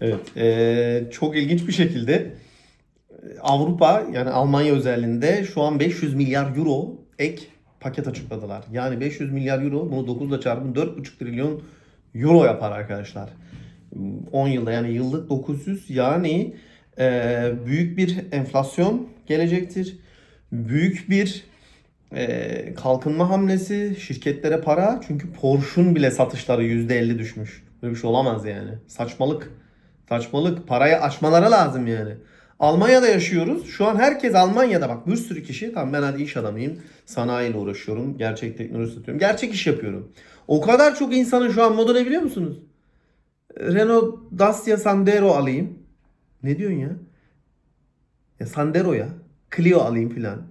Evet, eee, çok ilginç bir şekilde e, Avrupa yani Almanya özelliğinde şu an 500 milyar euro ek paket açıkladılar. Yani 500 milyar euro bunu 9 ile çarpın 4,5 trilyon euro yapar arkadaşlar. 10 yılda yani yıllık 900 yani eee, büyük bir enflasyon gelecektir. Büyük bir eee, kalkınma hamlesi şirketlere para çünkü Porsche'un bile satışları %50 düşmüş. Böyle bir şey olamaz yani. Saçmalık. Saçmalık. Parayı açmaları lazım yani. Almanya'da yaşıyoruz. Şu an herkes Almanya'da bak bir sürü kişi tamam ben hadi iş adamıyım. Sanayiyle uğraşıyorum. Gerçek teknoloji satıyorum. Gerçek iş yapıyorum. O kadar çok insanın şu an modu ne biliyor musunuz? Renault Dacia Sandero alayım. Ne diyorsun ya? Ya Sandero ya. Clio alayım filan.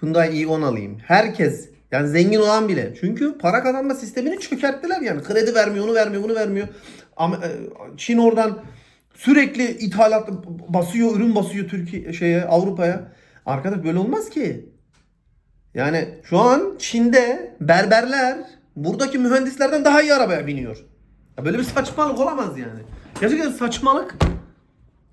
Hyundai i10 alayım. Herkes yani zengin olan bile. Çünkü para kazanma sistemini çökerttiler yani. Kredi vermiyor, onu vermiyor, bunu vermiyor. Ama e, Çin oradan sürekli ithalat basıyor, ürün basıyor Türkiye şeye Avrupa'ya. Arkadaş böyle olmaz ki. Yani şu an Çin'de berberler buradaki mühendislerden daha iyi arabaya biniyor. Ya böyle bir saçmalık olamaz yani. Gerçekten saçmalık.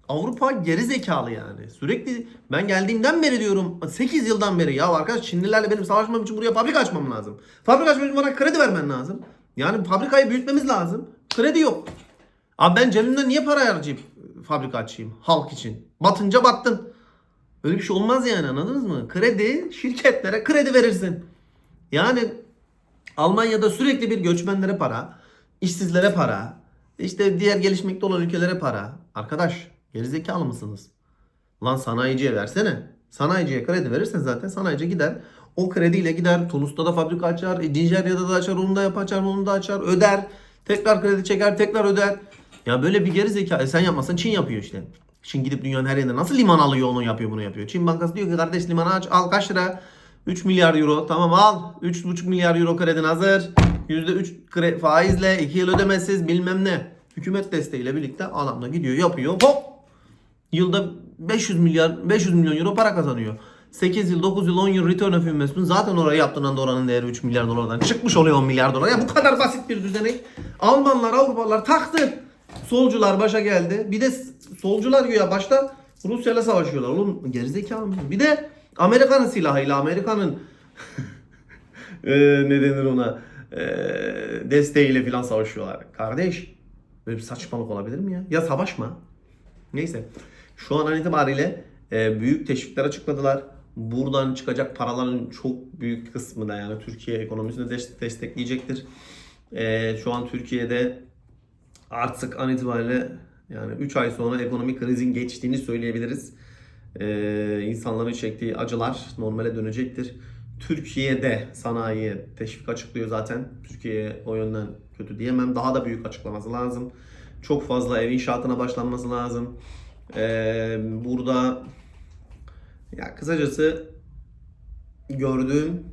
Avrupa geri zekalı yani. Sürekli ben geldiğimden beri diyorum 8 yıldan beri ya arkadaş Çinlilerle benim savaşmam için buraya fabrika açmam lazım. Fabrika açmam için bana kredi vermen lazım. Yani fabrikayı büyütmemiz lazım. Kredi yok. Abi ben cebimden niye para harcayıp fabrika açayım halk için? Batınca battın. Öyle bir şey olmaz yani anladınız mı? Kredi şirketlere kredi verirsin. Yani Almanya'da sürekli bir göçmenlere para, işsizlere para, işte diğer gelişmekte olan ülkelere para. Arkadaş gerizekalı mısınız? Lan sanayiciye versene. Sanayiciye kredi verirsen zaten sanayici gider. O krediyle gider Tunus'ta da fabrika açar, Nijerya'da da açar, onu da yapar, onu da açar, öder. Tekrar kredi çeker, tekrar öder. Ya böyle bir gerizekalı. E sen yapmasan Çin yapıyor işte. Çin gidip dünyanın her yerinde nasıl liman alıyor onu yapıyor bunu yapıyor. Çin Bankası diyor ki kardeş limanı aç al kaç lira? 3 milyar euro tamam al. 3,5 milyar euro kredin hazır. %3 kre- faizle 2 yıl ödemesiz bilmem ne. Hükümet desteğiyle birlikte adam da gidiyor yapıyor hop. Yılda 500 milyar 500 milyon euro para kazanıyor. 8 yıl, 9 yıl, 10 yıl return of investment zaten oraya yaptığın anda oranın değeri 3 milyar dolardan çıkmış oluyor 10 milyar dolar. Ya bu kadar basit bir düzenek. Almanlar, Avrupalılar taktı. Solcular başa geldi. Bir de solcular güya başta Rusya'yla savaşıyorlar. Oğlum gerizekalı mısın? Bir de Amerika'nın silahıyla Amerika'nın Eee, ne denir ona Eee, desteğiyle falan savaşıyorlar. Kardeş böyle bir saçmalık olabilir mi ya? Ya savaşma. Neyse. Şu an itibariyle e, büyük teşvikler açıkladılar. Buradan çıkacak paraların çok büyük kısmı da yani Türkiye ekonomisini des- destekleyecektir. E, şu an Türkiye'de artık an itibariyle yani 3 ay sonra ekonomik krizin geçtiğini söyleyebiliriz. E, insanların çektiği acılar normale dönecektir. Türkiye'de sanayiye teşvik açıklıyor zaten. Türkiye o yönden kötü diyemem. Daha da büyük açıklaması lazım. Çok fazla ev inşaatına başlanması lazım. Ee, burada ya kısacası gördüğüm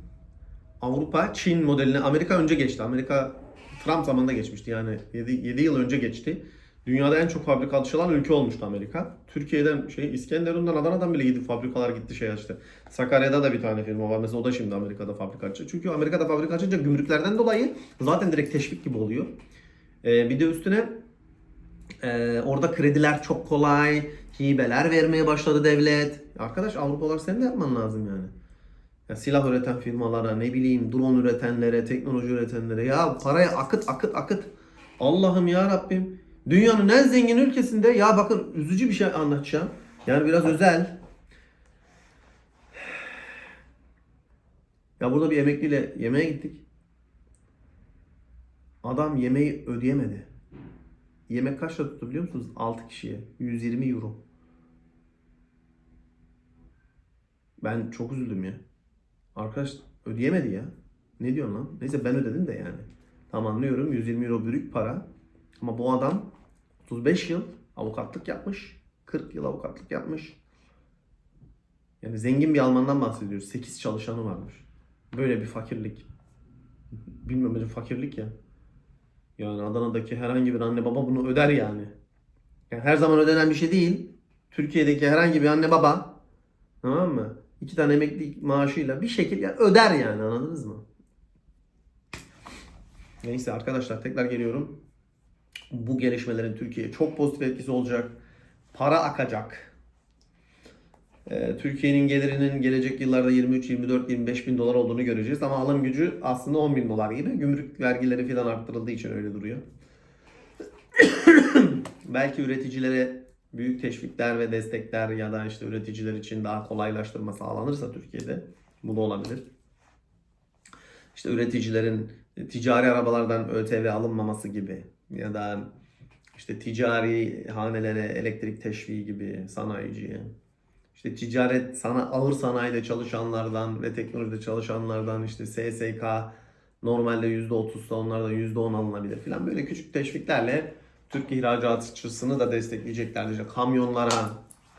Avrupa Çin modelini Amerika önce geçti. Amerika Trump zamanında geçmişti yani 7, 7 yıl önce geçti. Dünyada en çok fabrika açılan ülke olmuştu Amerika. Türkiye'den şey İskenderun'dan Adana'dan bile gidip fabrikalar gitti şey açtı. Sakarya'da da bir tane firma var. Mesela o da şimdi Amerika'da fabrika açıyor. Çünkü Amerika'da fabrika açınca gümrüklerden dolayı zaten direkt teşvik gibi oluyor. Ee, bir de üstüne ee, orada krediler çok kolay. Hibeler vermeye başladı devlet. Arkadaş Avrupalar senin de yapman lazım yani. Ya silah üreten firmalara, ne bileyim drone üretenlere, teknoloji üretenlere ya paraya akıt akıt akıt. Allah'ım ya Rabbim. Dünyanın en zengin ülkesinde ya bakın üzücü bir şey anlatacağım. Yani biraz özel. Ya burada bir emekliyle yemeğe gittik. Adam yemeği ödeyemedi. Yemek kaç lira tuttu biliyor musunuz? 6 kişiye. 120 euro. Ben çok üzüldüm ya. Arkadaş ödeyemedi ya. Ne diyorsun lan? Neyse ben ödedim de yani. Tamam anlıyorum 120 euro büyük para. Ama bu adam 35 yıl avukatlık yapmış. 40 yıl avukatlık yapmış. Yani zengin bir Almandan bahsediyoruz. 8 çalışanı varmış. Böyle bir fakirlik. Bilmiyorum bence fakirlik ya. Yani Adana'daki herhangi bir anne baba bunu öder yani. yani. Her zaman ödenen bir şey değil. Türkiye'deki herhangi bir anne baba tamam mı? İki tane emekli maaşıyla bir şekilde yani öder yani anladınız mı? Neyse arkadaşlar tekrar geliyorum. Bu gelişmelerin Türkiye'ye çok pozitif etkisi olacak. Para akacak. Ee, Türkiye'nin gelirinin gelecek yıllarda 23, 24, 25 bin dolar olduğunu göreceğiz. Ama alım gücü aslında 10 bin dolar gibi. Gümrük vergileri falan arttırıldığı için öyle duruyor. Belki üreticilere büyük teşvikler ve destekler ya da işte üreticiler için daha kolaylaştırma sağlanırsa Türkiye'de bu da olabilir. İşte üreticilerin ticari arabalardan ÖTV alınmaması gibi ya da işte ticari hanelere elektrik teşviği gibi sanayiciye. İşte ticaret, sana, ağır sanayide çalışanlardan ve teknolojide çalışanlardan işte SSK normalde %30'sa onlardan %10 alınabilir falan. Böyle küçük teşviklerle Türk ihracatçısını da destekleyeceklerdir. İşte kamyonlara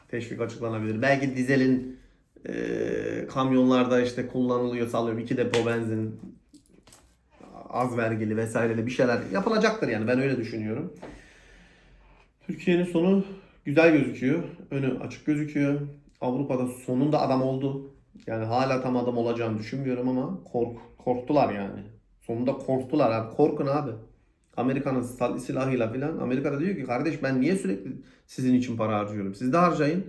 teşvik açıklanabilir. Belki dizelin e, kamyonlarda işte kullanılıyor sallıyorum iki depo benzin az vergili vesaireli bir şeyler yapılacaktır yani ben öyle düşünüyorum. Türkiye'nin sonu güzel gözüküyor. Önü açık gözüküyor. Avrupa'da sonunda adam oldu. Yani hala tam adam olacağını düşünmüyorum ama kork, korktular yani. Sonunda korktular abi. Korkun abi. Amerika'nın silahıyla filan. Amerika'da diyor ki kardeş ben niye sürekli sizin için para harcıyorum? Siz de harcayın.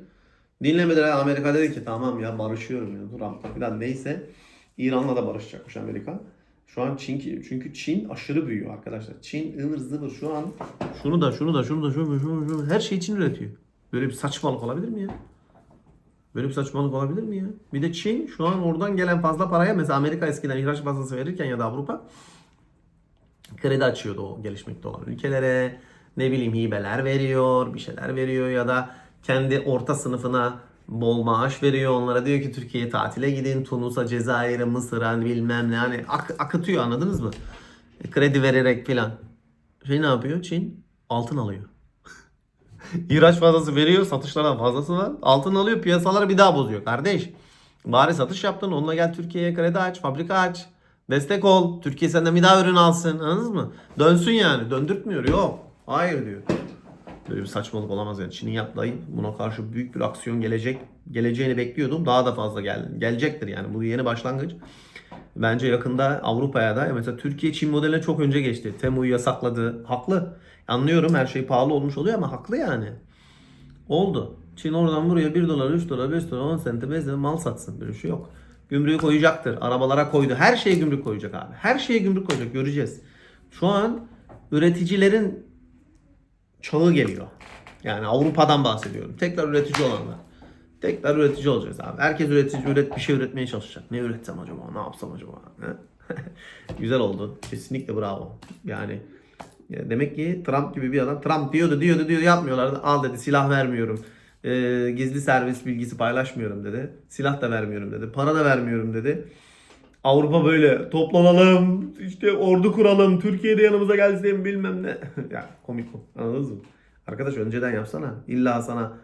Dinlemediler. Amerika dedi ki tamam ya barışıyorum ya Trump'la filan neyse. İran'la da barışacakmış Amerika. Şu an Çin çünkü Çin aşırı büyüyor arkadaşlar. Çin ıvır zıvır şu an şunu da şunu da şunu da şunu da şunu da, şunu da her şeyi Çin üretiyor. Böyle bir saçmalık olabilir mi ya? Böyle bir saçmalık olabilir mi ya? Bir de Çin şu an oradan gelen fazla paraya mesela Amerika eskiden ihraç bazası verirken ya da Avrupa kredi açıyordu o gelişmekte olan ülkelere. Ne bileyim hibeler veriyor, bir şeyler veriyor ya da kendi orta sınıfına bol maaş veriyor onlara. Diyor ki Türkiye'ye tatile gidin. Tunus'a, Cezayir'e, Mısır'a bilmem ne. Hani ak- akıtıyor anladınız mı? E, Kredi vererek filan. Şey ne yapıyor? Çin altın alıyor. İhraç fazlası veriyor. Satışlardan fazlası var. Altın alıyor. Piyasaları bir daha bozuyor. Kardeş bari satış yaptın. Onunla gel Türkiye'ye kredi aç. Fabrika aç. Destek ol. Türkiye senden bir daha ürün alsın. Anladınız mı? Dönsün yani. Döndürtmüyor. Yok. Hayır diyor. Böyle bir saçmalık olamaz yani. Çin'in yaptığı buna karşı büyük bir aksiyon gelecek. Geleceğini bekliyordum. Daha da fazla gel gelecektir yani. Bu yeni başlangıç. Bence yakında Avrupa'ya da mesela Türkiye Çin modeline çok önce geçti. Temu'yu yasakladı. Haklı. Anlıyorum her şey pahalı olmuş oluyor ama haklı yani. Oldu. Çin oradan buraya 1 dolar, 3 dolar, 5 dolar, 10 sente, 5 sente mal satsın. Böyle bir şey yok. Gümrüğü koyacaktır. Arabalara koydu. Her şeye gümrük koyacak abi. Her şeye gümrük koyacak. Göreceğiz. Şu an üreticilerin çağı geliyor. Yani Avrupa'dan bahsediyorum. Tekrar üretici olanlar. Tekrar üretici olacağız abi. Herkes üretici üret bir şey üretmeye çalışacak. Ne üretsem acaba? Ne yapsam acaba? Güzel oldu. Kesinlikle bravo. Yani ya demek ki Trump gibi bir adam Trump diyordu diyordu diyordu yapmıyorlardı. Al dedi silah vermiyorum. Ee, gizli servis bilgisi paylaşmıyorum dedi. Silah da vermiyorum dedi. Para da vermiyorum dedi. Avrupa böyle toplanalım, işte ordu kuralım, Türkiye'de yanımıza gelsin bilmem ne. ya komik bu. Anladınız mı? Arkadaş önceden yapsana. İlla sana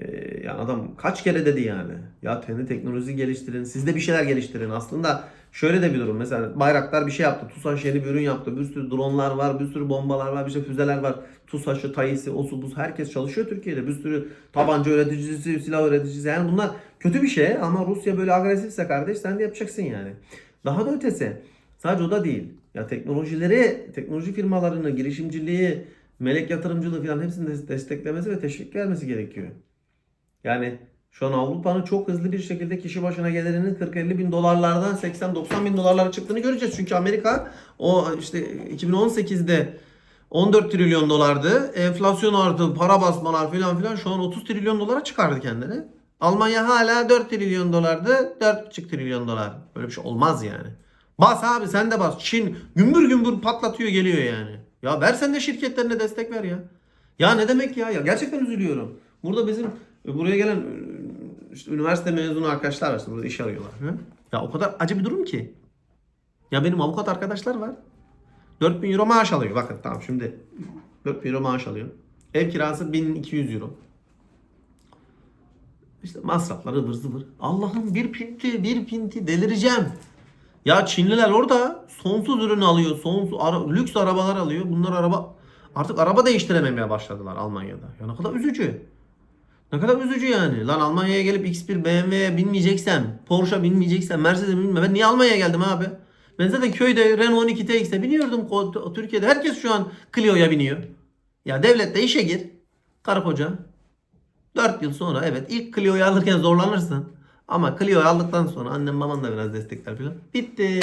ee, yani adam kaç kere dedi yani. Ya kendi teknoloji geliştirin. Siz de bir şeyler geliştirin. Aslında şöyle de bir durum. Mesela Bayraktar bir şey yaptı. TUSAŞ yeni bir ürün yaptı. Bir sürü dronlar var. Bir sürü bombalar var. Bir şey füzeler var. TUSAŞ'ı, TAİS'i, osu buz herkes çalışıyor Türkiye'de. Bir sürü tabanca üreticisi, silah üreticisi. Yani bunlar kötü bir şey ama Rusya böyle agresifse kardeş sen de yapacaksın yani. Daha da ötesi. Sadece o da değil. Ya teknolojileri, teknoloji firmalarını, girişimciliği, melek yatırımcılığı falan hepsini de desteklemesi ve teşvik vermesi gerekiyor. Yani şu an Avrupa'nın çok hızlı bir şekilde kişi başına gelirinin 40-50 bin dolarlardan 80-90 bin dolarlara çıktığını göreceğiz. Çünkü Amerika o işte 2018'de 14 trilyon dolardı. Enflasyon arttı, para basmalar filan filan şu an 30 trilyon dolara çıkardı kendini. Almanya hala 4 trilyon dolardı. 4,5 trilyon dolar. Böyle bir şey olmaz yani. Bas abi sen de bas. Çin gümbür gümbür patlatıyor geliyor yani. Ya ver sen de şirketlerine destek ver ya. Ya ne demek ya? Ya gerçekten üzülüyorum. Burada bizim buraya gelen işte üniversite mezunu arkadaşlar var. işte burada iş arıyorlar. Hı? Ya o kadar acı bir durum ki. Ya benim avukat arkadaşlar var. 4000 euro maaş alıyor. Bakın tamam şimdi 4000 euro maaş alıyor. Ev kirası 1200 euro. İşte masraflar ıvır zıvır. Allah'ım bir pinti bir pinti delireceğim. Ya Çinliler orada sonsuz ürün alıyor. Sonsuz ara- lüks arabalar alıyor. Bunlar araba artık araba değiştirememeye başladılar Almanya'da. Ya ne kadar üzücü. Ne kadar üzücü yani. Lan Almanya'ya gelip X1 BMW'ye binmeyeceksem, Porsche binmeyeceksem, Mercedes'e binmeyeceksem ben niye Almanya'ya geldim abi? Ben zaten köyde Renault 12 TX'e biniyordum. Türkiye'de herkes şu an Clio'ya biniyor. Ya devlette işe gir. Karı koca. 4 yıl sonra evet ilk Clio'yu alırken zorlanırsın. Ama Clio'yu aldıktan sonra annem baban da biraz destekler falan. Bitti.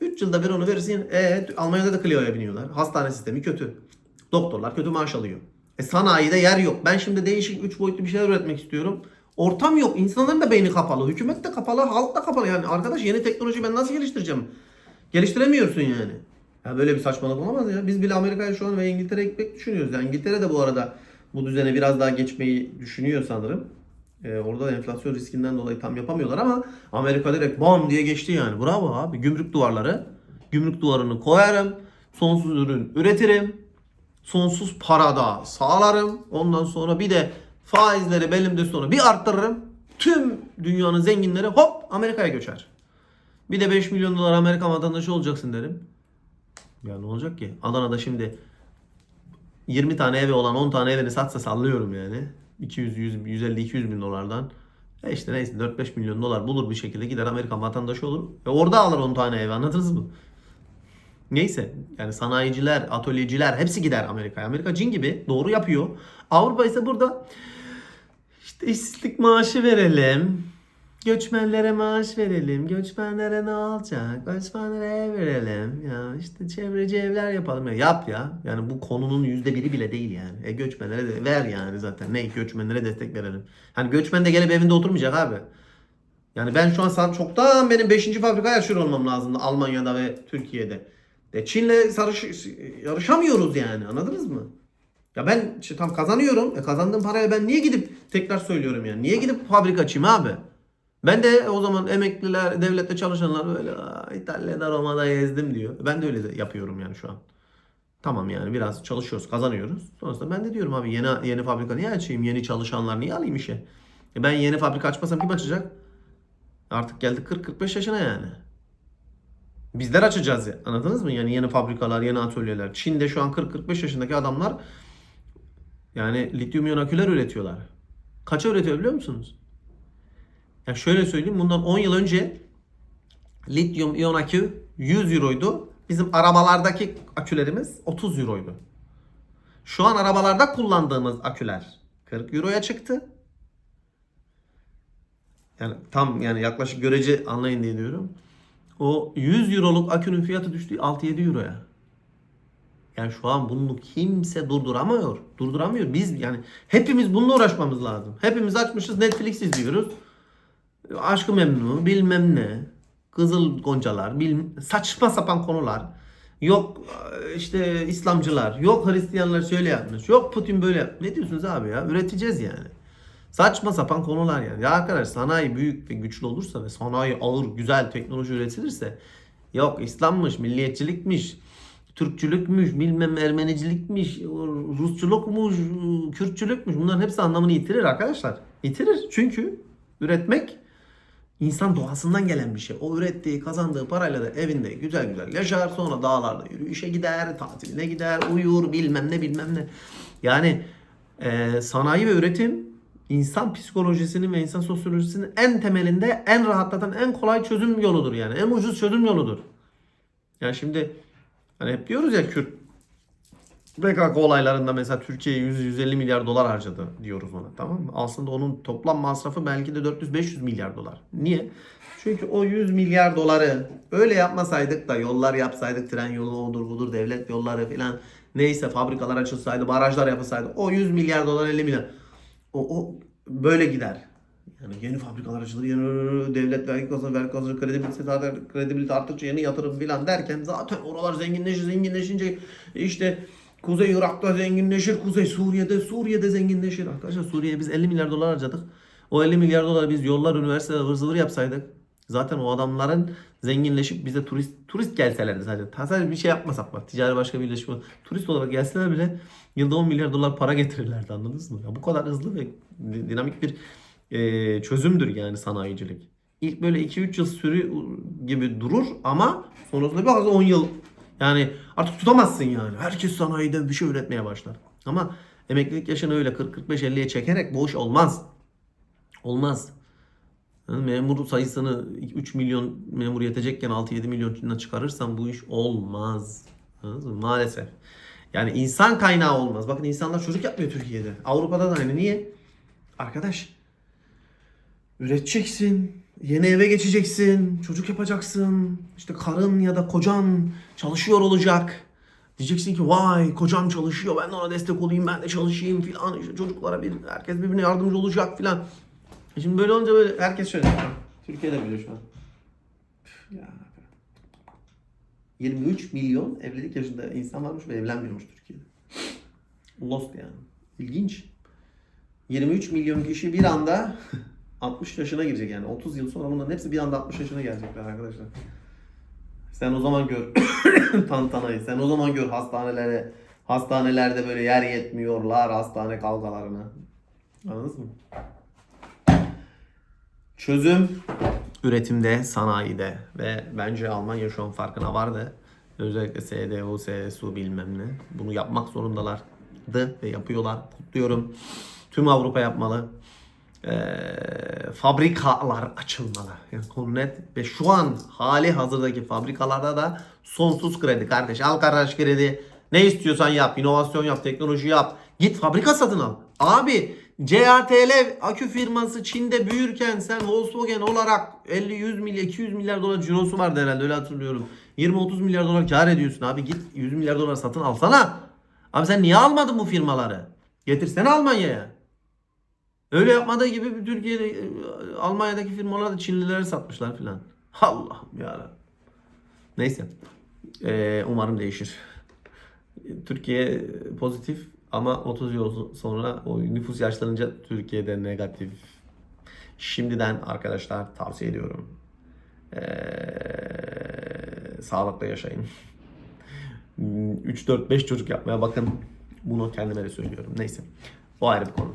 3 yılda bir onu verirsin. E, Almanya'da da Clio'ya biniyorlar. Hastane sistemi kötü. Doktorlar kötü maaş alıyor. E sanayide yer yok. Ben şimdi değişik 3 boyutlu bir şeyler üretmek istiyorum. Ortam yok. İnsanların da beyni kapalı. Hükümet de kapalı. Halk da kapalı. Yani arkadaş yeni teknolojiyi ben nasıl geliştireceğim? Geliştiremiyorsun yani. Ya böyle bir saçmalık olamaz ya. Biz bile Amerika'ya şu an ve İngiltere'ye gitmek düşünüyoruz. Yani İngiltere de bu arada bu düzene biraz daha geçmeyi düşünüyor sanırım. Ee, orada da enflasyon riskinden dolayı tam yapamıyorlar ama Amerika direkt bam diye geçti yani. Bravo abi. Gümrük duvarları. Gümrük duvarını koyarım. Sonsuz ürün üretirim. Sonsuz para da sağlarım. Ondan sonra bir de faizleri belimde sonra bir arttırırım. Tüm dünyanın zenginleri hop Amerika'ya göçer. Bir de 5 milyon dolar Amerika vatandaşı olacaksın derim. Ya ne olacak ki? Adana'da şimdi 20 tane evi olan 10 tane evini satsa sallıyorum yani. 200, 100, 150, 200 bin dolardan. E işte neyse 4-5 milyon dolar bulur bir şekilde gider Amerikan vatandaşı olur. Ve orada alır 10 tane ev anladınız mı? Neyse yani sanayiciler, atölyeciler hepsi gider Amerika'ya. Amerika cin gibi doğru yapıyor. Avrupa ise burada işte işsizlik maaşı verelim. Göçmenlere maaş verelim. Göçmenlere ne olacak? Göçmenlere ev verelim. Ya işte çevreci evler yapalım. Ya yap ya. Yani bu konunun yüzde biri bile değil yani. E göçmenlere de ver yani zaten. Ne göçmenlere destek verelim. Hani göçmen de gelip evinde oturmayacak abi. Yani ben şu an san- çoktan benim 5. fabrika yaşıyor olmam lazımdı Almanya'da ve Türkiye'de. De Çin'le sarış, yarışamıyoruz yani anladınız mı? Ya ben işte tam kazanıyorum. E kazandığım paraya ben niye gidip tekrar söylüyorum yani. Niye gidip fabrika açayım abi? Ben de o zaman emekliler, devlette çalışanlar böyle "Aa, İtalya'da Roma'da gezdim diyor. Ben de öyle de yapıyorum yani şu an. Tamam yani biraz çalışıyoruz, kazanıyoruz. Sonrasında ben de diyorum abi yeni yeni fabrika niye açayım? Yeni çalışanlar niye alayım işe? E ben yeni fabrika açmasam kim açacak? Artık geldik 40-45 yaşına yani. Bizler açacağız ya. Anladınız mı? Yani yeni fabrikalar, yeni atölyeler. Çin'de şu an 40-45 yaşındaki adamlar yani lityum iyon aküler üretiyorlar. Kaça üretiyor biliyor musunuz? Ya şöyle söyleyeyim bundan 10 yıl önce lityum iyon akü 100 euroydu. Bizim arabalardaki akülerimiz 30 euroydu. Şu an arabalarda kullandığımız aküler 40 euroya çıktı. Yani tam yani yaklaşık görece anlayın diye diyorum. O 100 euroluk akünün fiyatı düştü 6-7 euroya. Yani şu an bunu kimse durduramıyor. Durduramıyor. Biz yani hepimiz bununla uğraşmamız lazım. Hepimiz açmışız Netflix izliyoruz. Aşkı Memnu bilmem ne. Kızıl Goncalar bilmem, saçma sapan konular. Yok işte İslamcılar, yok Hristiyanlar şöyle yapmış, yok Putin böyle yap- Ne diyorsunuz abi ya? Üreteceğiz yani. Saçma sapan konular yani. Ya arkadaş sanayi büyük ve güçlü olursa ve sanayi ağır, güzel teknoloji üretilirse yok İslam'mış, milliyetçilikmiş, Türkçülükmüş, bilmem Ermenicilikmiş, Rusçulukmuş, Kürtçülükmüş. Bunların hepsi anlamını yitirir arkadaşlar. Yitirir. Çünkü üretmek insan doğasından gelen bir şey. O ürettiği, kazandığı parayla da evinde güzel güzel yaşar. Sonra dağlarda yürüyüşe gider, tatiline gider, uyur, bilmem ne bilmem ne. Yani e, sanayi ve üretim insan psikolojisinin ve insan sosyolojisinin en temelinde en rahatlatan, en kolay çözüm yoludur yani. En ucuz çözüm yoludur. Yani şimdi hani hep diyoruz ya Kürt PKK olaylarında mesela Türkiye 100-150 milyar dolar harcadı diyoruz ona tamam mı? Aslında onun toplam masrafı belki de 400-500 milyar dolar. Niye? Çünkü o 100 milyar doları öyle yapmasaydık da yollar yapsaydık tren yolu odur budur devlet yolları filan neyse fabrikalar açılsaydı barajlar yapılsaydı o 100 milyar dolar 50 milyar o, o böyle gider. Yani yeni fabrikalar açılır, yeni devlet vergi kazanır, vergi kazanır, kredibilite, artar, kredibilite arttıkça yeni yatırım filan derken zaten oralar zenginleşir, zenginleşince işte Kuzey Irak'ta zenginleşir, Kuzey Suriye'de, Suriye'de zenginleşir. Arkadaşlar Suriye'ye biz 50 milyar dolar harcadık. O 50 milyar doları biz yollar, üniversiteler zıvır yapsaydık zaten o adamların zenginleşip bize turist turist gelselerdi sadece. Sadece bir şey yapmasak bak ticari başka birleşme turist olarak gelseler bile yılda 10 milyar dolar para getirirlerdi anladınız mı? Ya bu kadar hızlı ve dinamik bir e, çözümdür yani sanayicilik. İlk böyle 2-3 yıl sürü gibi durur ama sonrasında biraz 10 yıl yani artık tutamazsın yani. Herkes sanayide bir şey üretmeye başlar. Ama emeklilik yaşını öyle 40-45-50'ye çekerek bu iş olmaz. Olmaz. Memur sayısını 3 milyon memur yetecekken 6-7 milyonuna çıkarırsan bu iş olmaz. Maalesef. Yani insan kaynağı olmaz. Bakın insanlar çocuk yapmıyor Türkiye'de. Avrupa'da da aynı. Niye? Arkadaş üreteceksin. Yeni eve geçeceksin. Çocuk yapacaksın. İşte karın ya da kocan çalışıyor olacak. Diyeceksin ki vay kocam çalışıyor ben de ona destek olayım ben de çalışayım filan. İşte çocuklara bir herkes birbirine yardımcı olacak filan. Şimdi böyle olunca böyle herkes şöyle. Türkiye'de böyle şu an. Ya. 23 milyon evlilik yaşında insan varmış ve evlenmiyormuş Türkiye'de. Lost yani. İlginç. 23 milyon kişi bir anda 60 yaşına girecek yani. 30 yıl sonra bunların hepsi bir anda 60 yaşına gelecekler arkadaşlar. Sen o zaman gör tantanayı. Sen o zaman gör hastanelere hastanelerde böyle yer yetmiyorlar hastane kavgalarına. Anladınız mı? Çözüm üretimde, sanayide ve bence Almanya şu an farkına vardı. Özellikle SDO, SSU bilmem ne. Bunu yapmak zorundalardı ve yapıyorlar. Kutluyorum. Tüm Avrupa yapmalı. Ee, fabrikalar açılmalı. Yani konu net. Ve şu an hali hazırdaki fabrikalarda da sonsuz kredi kardeş. Al kardeş kredi. Ne istiyorsan yap. inovasyon yap. Teknoloji yap. Git fabrika satın al. Abi CATL akü firması Çin'de büyürken sen Volkswagen olarak 50-100 milyar 200 milyar dolar cirosu vardı herhalde öyle hatırlıyorum. 20-30 milyar dolar kar ediyorsun abi git 100 milyar dolar satın alsana. Abi sen niye almadın bu firmaları? Getirsene Almanya'ya. Öyle yapmadığı gibi Türkiye'de e, Almanya'daki firmalar da Çinlilere satmışlar filan. Allah'ım ya. Neyse. Ee, umarım değişir. Türkiye pozitif ama 30 yıl sonra o nüfus yaşlanınca Türkiye'de negatif. Şimdiden arkadaşlar tavsiye ediyorum. Ee, sağlıklı yaşayın. 3-4-5 çocuk yapmaya bakın. Bunu kendime de söylüyorum. Neyse. O ayrı bir konu.